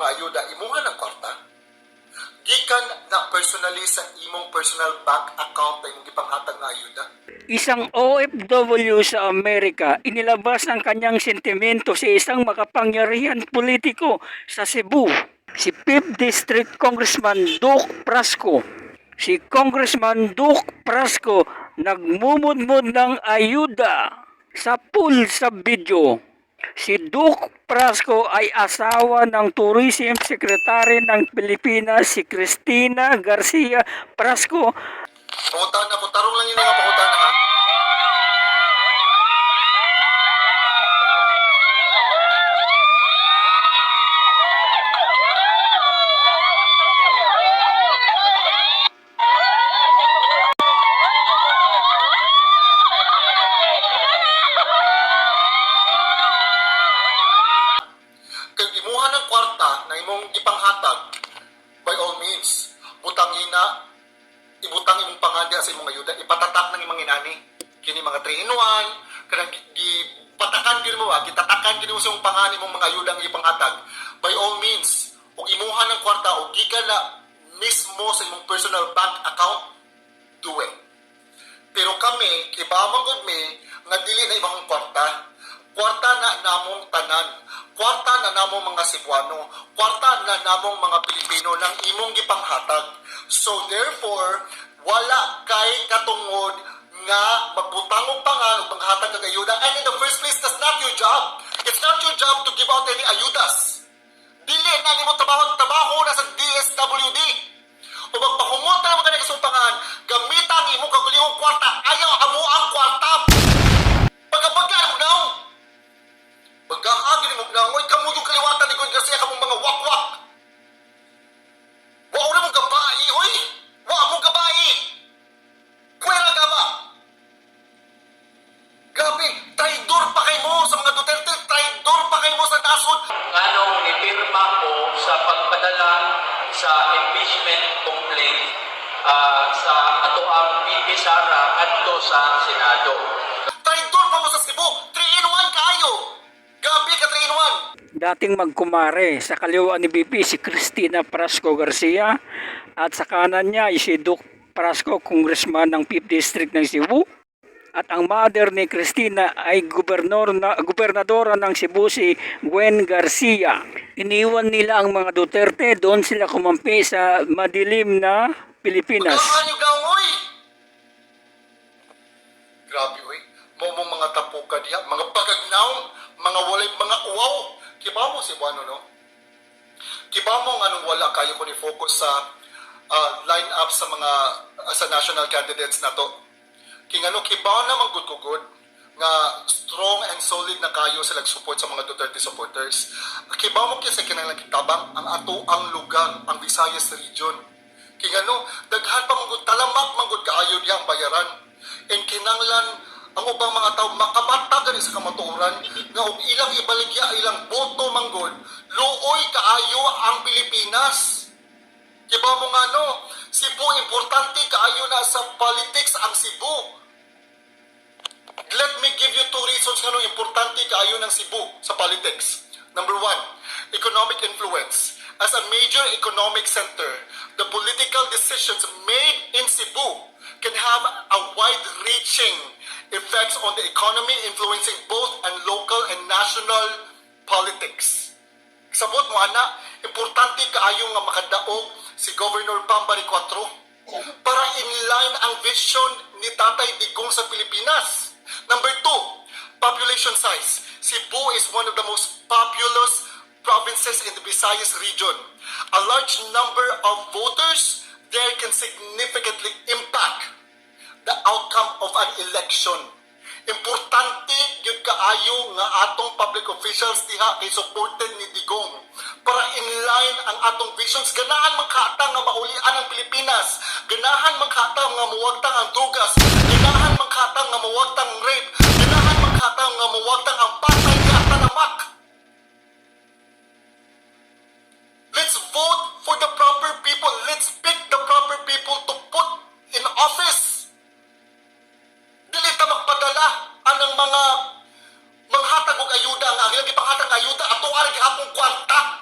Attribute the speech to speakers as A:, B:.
A: mga ayuda imuha ng kwarta. Gikan na personally sa imong personal bank account na imong gipanghatag nga ayuda.
B: Isang OFW sa Amerika inilabas ang kanyang sentimento sa isang makapangyarihan politiko sa Cebu, si 5th District Congressman Duke Prasco. Si Congressman Duke Prasco nagmumudmud ng ayuda sa pool sa video. Si Duke Prasco ay asawa ng Tourism Secretary ng Pilipinas, si Cristina Garcia Prasco
A: Pangutan na po, tarong lang yun nga pangutan na ha. Kay imuha ng kwarta na imong gipanghatag, by all means, butangina ibutang imong panganda sa imong ayuda, ipatatak ng imong inani. Kini mga 3 in 1, kanang gi- gipatakan gid mo, gitatakan gid mo sa imong pangani imong mga ayuda ang ipanghatag. By all means, ug imuha ng kwarta o gikan na mismo sa imong personal bank account, do it. Pero kami, ibamang gud mi, nga dili na ibang kwarta. Kwarta na namong tanan. Kwarta na namong mga Cebuano. Kwarta na namong mga Pilipino ng imong gipanghatag. So therefore, wala kay katungod nga magbutang og pangan ug manghatag og ayuda. And in the first place, that's not your job. It's not your job to give out any ayudas. Dili na nimo trabaho trabaho na sa DSWD. O magpahumot na naman ka na kasumpangan, gamitan imo kagulihong kwarta, ayaw amo ang kwarta. Pagkabaga mo na Pagkaagin mo na oy kamo yung kaliwatan ni Gwen Garcia kamong mga wakwak. Wa na mong gabai, oy. Wa mo gabai. Kwera ka ba? Grabe, traidor pa kay mo sa mga Duterte, traidor pa kay mo sa nasod.
C: nganong nipirma ko sa pagpadala sa impeachment complaint ah, sa ato ang VP Sara adto sa Senado.
A: Traidor pa mo sa Cebu, 3 in 1 kayo. Gabi ka 3 in 1.
B: dating magkumare sa kaliwa ni BP si Cristina Prasco Garcia at sa kanan niya ay si Duke Prasco, congressman ng 5th District ng Cebu. At ang mother ni Cristina ay gobernador na, gobernadora ng Cebu si Gwen Garcia. Iniwan nila ang mga Duterte, doon sila kumampi sa madilim na Pilipinas.
A: Gawoy. Grabe, oy. Mo mo mga tapuka diha, mga pagagnaw, mga walay mga uwaw. Kiba mo si Buano, no? Kiba mo nga nung wala kayo ko ni focus sa ah, line up sa mga ah, sa national candidates na to. King ano, kiba na good nga strong and solid na kayo sa support sa mga Duterte supporters. Kiba mo kasi kinahanglan kitabang ang ato ang lugar, ang Visayas region. King ano, daghan pa manggod talamak manggod kaayo diya ang bayaran. And kinanglan ang ubang mga tao makamata gani sa kamatuoran nga og ilang ibaligya ilang boto manggod luoy kaayo ang Pilipinas. Kiba mo nga no, Cebu importante kaayo na sa politics ang Cebu. Let me give you two reasons nga no importante kaayo ng Cebu sa politics. Number one, economic influence. As a major economic center, the political decisions made in Cebu can have a wide-reaching effects on the economy, influencing both and local and national politics. Sabot mo ana, importante kaayo nga makadaog si Governor Pambari 4 para inline ang vision ni Tatay Digong sa Pilipinas. Number two, population size. Cebu is one of the most populous provinces in the Visayas region. A large number of voters there can significantly impact the outcome of an election. Importante yun kaayo nga atong public officials diha kay supported ni Digong para inline ang atong visions. Ganahan man kaatang nga maulian ang Pilipinas. Ganahan man kaatang nga muwagtang ang dugas. Ganahan man kaatang nga muwagtang rape. Ganahan man kaatang nga muwagtang ang patay nga tanamak. Let's vote for the proper people. Let's pick the proper people to put in office. Dili ta magpadala anang mga manghatag og ayuda ang ilang gipanghatag ayuda ato ari gihapon kwarta